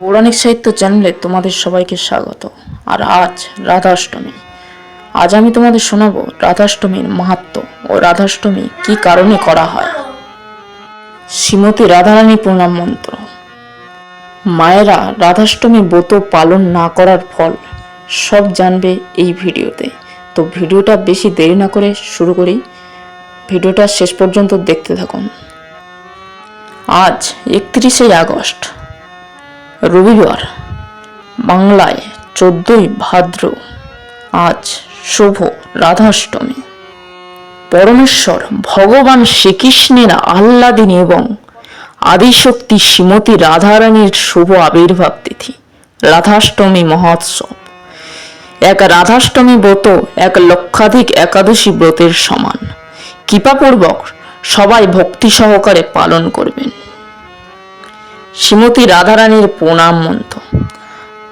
পৌরাণিক সাহিত্য চ্যানেলে তোমাদের সবাইকে স্বাগত। আর আজ রাধাষ্টমী। আজ আমি তোমাদের শোনাবো রাধাষ্টমীর মাহাত্ম্য ও রাধাষ্টমী কি কারণে করা হয়। শ্রীমতী রাধারানী প্রণাম মন্ত্র। মায়েরা রাধাষ্টমী ব্রত পালন না করার ফল সব জানবে এই ভিডিওতে। তো ভিডিওটা বেশি দেরি না করে শুরু করি। ভিডিওটা শেষ পর্যন্ত দেখতে থাকুন। আজ একত্রিশে আগস্ট। রবিবার, বাংলায় চোদ্দই ভাদ্র, আজ শুভ রাধাষ্টমী। পরমেশ্বর, ভগবান শ্রীকৃষ্ণের আহ্লাদিনী এবং আদিশক্তি শ্রীমতী রাধারানীর শুভ আবির্ভাব তিথি, রাধাষ্টমী মহোৎসব। এক রাধাষ্টমী ব্রত এক লক্ষাধিক একাদশী ব্রতের সমান। কৃপাপূর্বক সবাই ভক্তি সহকারে পালন করবেন। শ্রীমতী রাধারানীর প্রণাম মন্ত্র।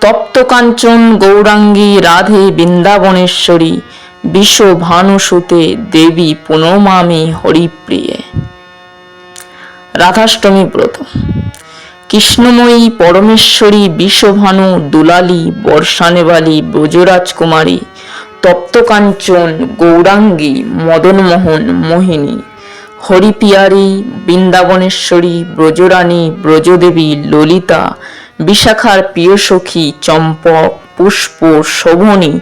তপ্ত কাঞ্চন গৌরাঙ্গী রাধে বৃন্দাবনেশ্বরী বিশ্ব ভানুসুতে দেবী পুনমামি হরিপ্রিয়ে। রাধাষ্টমী ব্রত। কৃষ্ণময়ী পরমেশ্বরী বিশ্বভানু দুলালী বর্ষানেবালী ব্রজরাজ কুমারী তপ্তকাঞ্চন গৌরাঙ্গী মদনমোহন মোহিনী। হরিপিয়ারী, বৃন্দাবনেশ্বরী, ব্রজরানী, ব্রজদেবী, ললিতা, বিশাখার প্রিয় সখী চম্পক পুষ্প, শোভনী,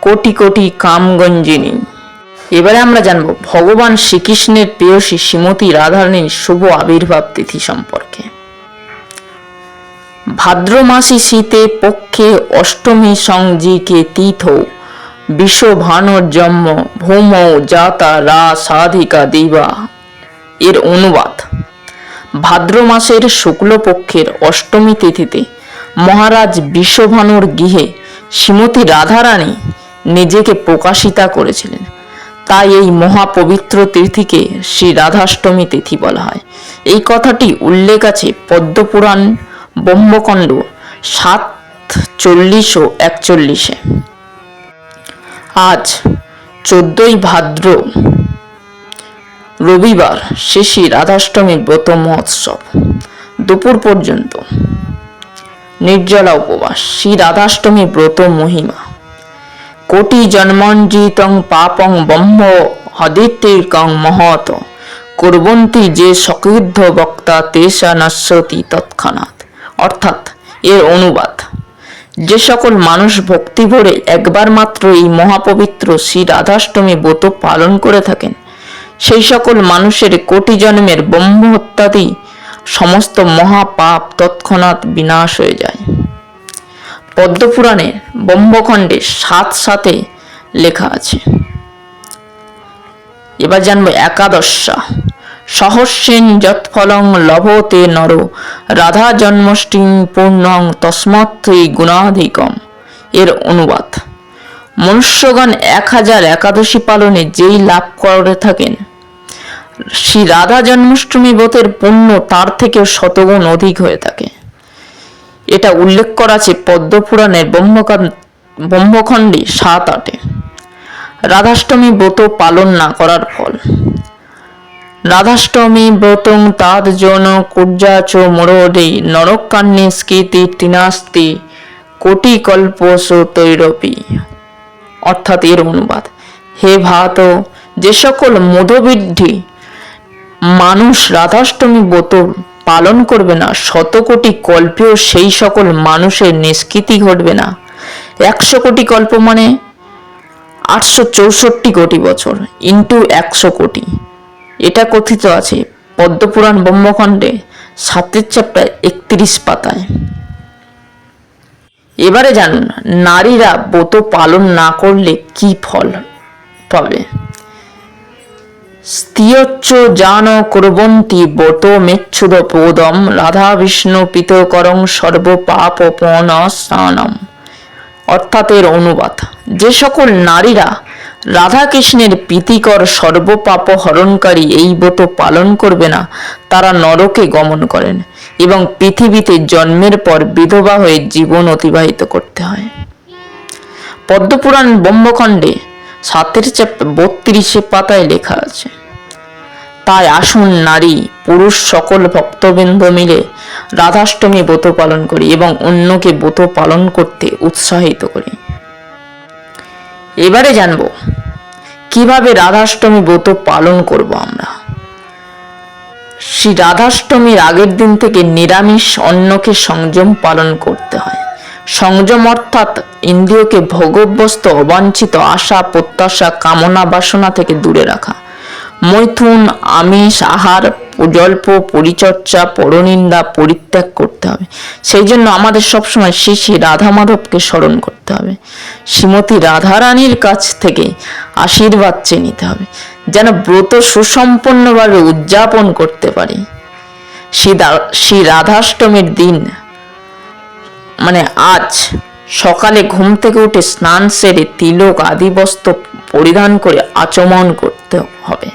কোটি কোটি কামগঞ্জিনী। এবারে আমরা জানব ভগবান শ্রীকৃষ্ণের প্রিয়সী শ্রীমতী রাধারানীর শুভ আবির্ভাব তিথি সম্পর্কে। ভাদ্র মাসি শীতে পক্ষে অষ্টমী সংজিকে তীর্থ বিশ্ব ভানুর জন্ম ভৌম, জাতা, রা, সাধিকা, দিবা। এর অনুবাদ। ভাদ্র মাসের শুক্লপক্ষের অষ্টমী তিথিতে মহারাজ বিশ্বভানুর গৃহে শ্রীমতী রাধারানী নিজেকে প্রকাশিতা করেছিলেন। তাই এই মহাপবিত্র তিথিকে শ্রী রাধাষ্টমী তিথি বলা হয়। এই কথাটি উল্লেখ আছে পদ্মপুরাণ, ব্রহ্মকণ্ড সাত, চল্লিশ ও একচল্লিশে। আজ চোদ্দই ভাদ্র রবিবার শেষী রাধাষ্টমী ব্রত মহোৎসব। দুপুর পর্যন্ত। নির্জলা উপবাস, শ্রী রাধাষ্টমী ব্রত মহিমা। কোটি জন্মঞ্জিতং পাপং ব্রহ্ম হদিতির্কং মহত। কুর্বন্তি যে সকৃদ্ধ বক্তা তেষা নশ্যতি তৎক্ষণাৎ। অর্থাৎ এর অনুবাদ। যে সকল মানুষ ভক্তি ভরে একবার মাত্র এই মহাপবিত্র শ্রী রাধাষ্টমী ব্রত পালন করে থাকেন সেই সকল মানুষের কোটি জন্মের ব্রহ্ম হত্যাদি সমস্ত মহাপাপ তৎক্ষণাৎ বিনাশ হয়ে যায়। পদ্মপুরাণের ব্রহ্মখণ্ডে সাত সাথে লেখা আছে। এবার জানব একাদশা। সহস্যেন যৎফলং লভতে নর, রাধা জন্মষ্টিং পূর্ণং তস্মত্থই গুণাধিকম। এর অনুবাদ। মনুষ্যগণ এক হাজার একাদশী পালনে যেই লাভ করে থাকেন, শ্রী রাধা জন্মাষ্টমী ব্রতের পুণ্য তার থেকেও শতগুণ অধিক হয়ে থাকে। এটা উল্লেখ করা আছে পদ্মপুরাণের ব্রহ্মকান, ব্রহ্মখণ্ডে সাত আটে। রাধাষ্টমী ব্রত পালন না করার ফল। রাধাষ্টমী ব্রতং তাদ জন কুর্যাচ মোরডে নরকান্যে স্কৃতি তিনাস্তি কোটি কল্প তৈরপি অর্থাৎ এর অনুবাদ। হে ভাত যে সকল মধুবৃদ্ধি মানুষ রাধাষ্টমী ব্রত পালন করবে না শত কোটি কল্পেও সেই সকল মানুষের নিষ্কৃতি ঘটবে না। একশো কোটি কল্প মানে আটশো চৌষট্টি কোটি বছর ইন্টু একশো কোটি। এটা কথিত আছে, পদ্মপুরাণ ব্রহ্মখণ্ডে সাতের চ্যাপ্টার একত্রিশ পাতায়। এবারে জানুন নারীরা ব্রত পালন না করলে কি ফল পাবে? স্ত্রিয়চ্চ জান কুর্বন্তি ব্রত মেচ্ছুদ পোদম রাধা বিষ্ণু পিতকরং স্নানম অর্থাৎ এর অনুবাদ, যে সকল নারীরা রাধাকৃষ্ণের প্রীতিকর সর্বপাপ হরণকারী এই ব্রত পালন করবে না, তারা নরকে গমন করেন। এবং পৃথিবীতে জন্মের পর বিধবা হয়ে জীবন অতিবাহিত করতে হয়। পদ্মপুরাণ ব্রহ্মখণ্ডে সাতের চাপ বত্রিশে পাতায় লেখা আছে, তাই আসুন নারী, পুরুষ সকল ভক্তবৃন্দ মিলে রাধাষ্টমী ব্রত পালন করি এবং অন্যকে ব্রত পালন করতে উৎসাহিত করি। এবারে জানব, কীভাবে রাধাষ্টমী ব্রত পালন করব আমরা? শ্রী রাধাষ্টমীর আগের দিন থেকে নিরামিষ অন্নকে সংযম পালন করতে হয়। সংযম অর্থাৎ ইন্দ্রিয়কে ভোগব্যস্ত অবাঞ্ছিত আশা, প্রত্যাশা, কামনা, বাসনা থেকে দূরে রাখা। মৈথুন, আমিষ, আহার, জল্প, পরিচর্যা, পরনিন্দা পরিত্যাগ করতে হবে। সেই জন্য আমাদের সবসময় শ্রী শ্রী রাধা মাধবকে স্মরণ করতে হবে। শ্রীমতী রাধারানীর কাছ থেকে আশীর্বাদ চেয়ে নিতে হবে, যেন ব্রত সুসম্পন্নভাবে উদযাপন করতে পারি। শ্রী রাধাষ্টমীর দিন মানে আজ সকালে ঘুম থেকে উঠে স্নান সেরে তিলক আদি বস্ত্র পরিধান করে আচমন করতে হবে।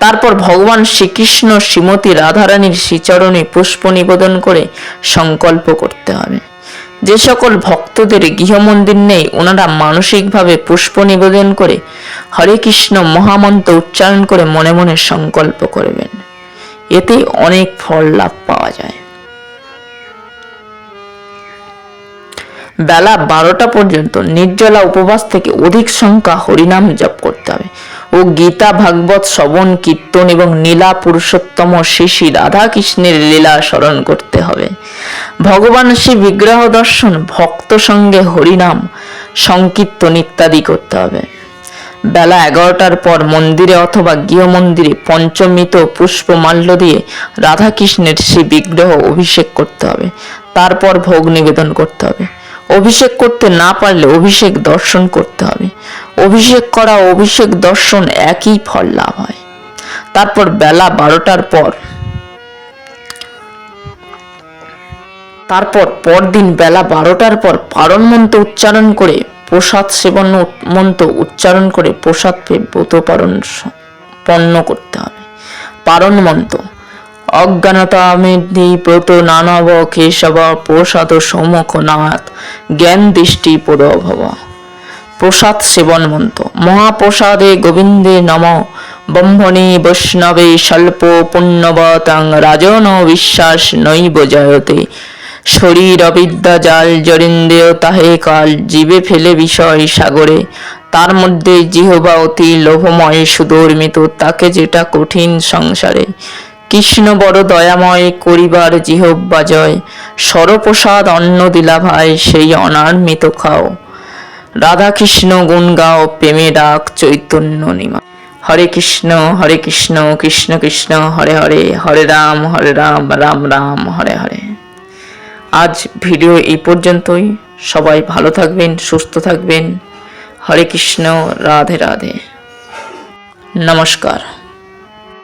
তারপর ভগবান শ্রীকৃষ্ণ শ্রীমতী রাধারানীর শ্রীচরণে পুষ্প নিবেদন করে সংকল্প করতে হবে। যে সকল ভক্তদের গৃহমন্দির নেই, ওনারা মানসিকভাবে পুষ্প নিবেদন করে হরে কৃষ্ণ মহামন্ত্র উচ্চারণ করে মনে মনে সংকল্প করবেন। এতে অনেক ফল লাভ পাওয়া যায়। বেলা বারোটা পর্যন্ত নির্জলা উপবাস থেকে অধিক সংখ্যা হরিনাম জপ করতে হবে। ও গীতা, ভাগবত, শ্রবণ, কীর্তন এবং নীলা পুরুষোত্তম শ্রী রাধা কৃষ্ণের লীলা স্মরণ করতে হবে। ভগবান শ্রী বিগ্রহ দর্শন, ভক্ত সঙ্গে হরিনাম, সংকীর্তন ইত্যাদি করতে হবে। বেলা এগারোটার পর মন্দিরে অথবা গৃহ মন্দিরে পঞ্চমিত পুষ্পমাল্য দিয়ে রাধাকৃষ্ণের শ্রী বিগ্রহ অভিষেক করতে হবে। তারপর ভোগ নিবেদন করতে হবে। অভিষেক করতে না পারলে অভিষেক দর্শন করতে হবে। অভিষেক করা, অভিষেক দর্শন একই ফল লাভ হয়। তারপর বেলা বারোটার পর, তারপর পরদিন বেলা বারোটার পর পারণ মন্ত্র উচ্চারণ করে, প্রসাদ সেবন মন্ত্র উচ্চারণ করে প্রসাদ পেয়ে ব্রত পন্ন করতে হবে। পারণ মন্ত্র অজ্ঞানতা মেধি ব্রত নানব কেশব প্রসাদ সমুখ নাথ জ্ঞান দৃষ্টি পদভব প্রসাদ সেবন মন্ত্র মহাপ্রসাদে গোবিন্দে নম। ব্রহ্মণে বৈষ্ণবে স্বল্প পুণ্যবতাং রাজন বিশ্বাস নৈব জয়তে। শরীর অবিদ্যা জাল জরিন্দেয় তাহে কাল জীবে ফেলে বিষয় সাগরে। তার মধ্যে জিহবা অতি লোভময় সুদর্মিত, তাকে যেটা কঠিন সংসারে। কৃষ্ণ বড় দয়াময় করিবার জিহব্বা জয়। সরপ্রসাদ অন্ন দিলা ভাই, সেই অনার্মিত খাও। রাধা কৃষ্ণ গুণ গাও, প্রেমে ডাক চৈতন্য নিমা। হরে কৃষ্ণ হরে কৃষ্ণ কৃষ্ণ কৃষ্ণ, হরে হরে হরে রাম হরে রাম রাম রাম, হরে হরে। আজ ভিডিও এই পর্যন্তই। সবাই ভালো থাকবেন, সুস্থ থাকবেন। হরে কৃষ্ণ, রাধে রাধে। নমস্কার।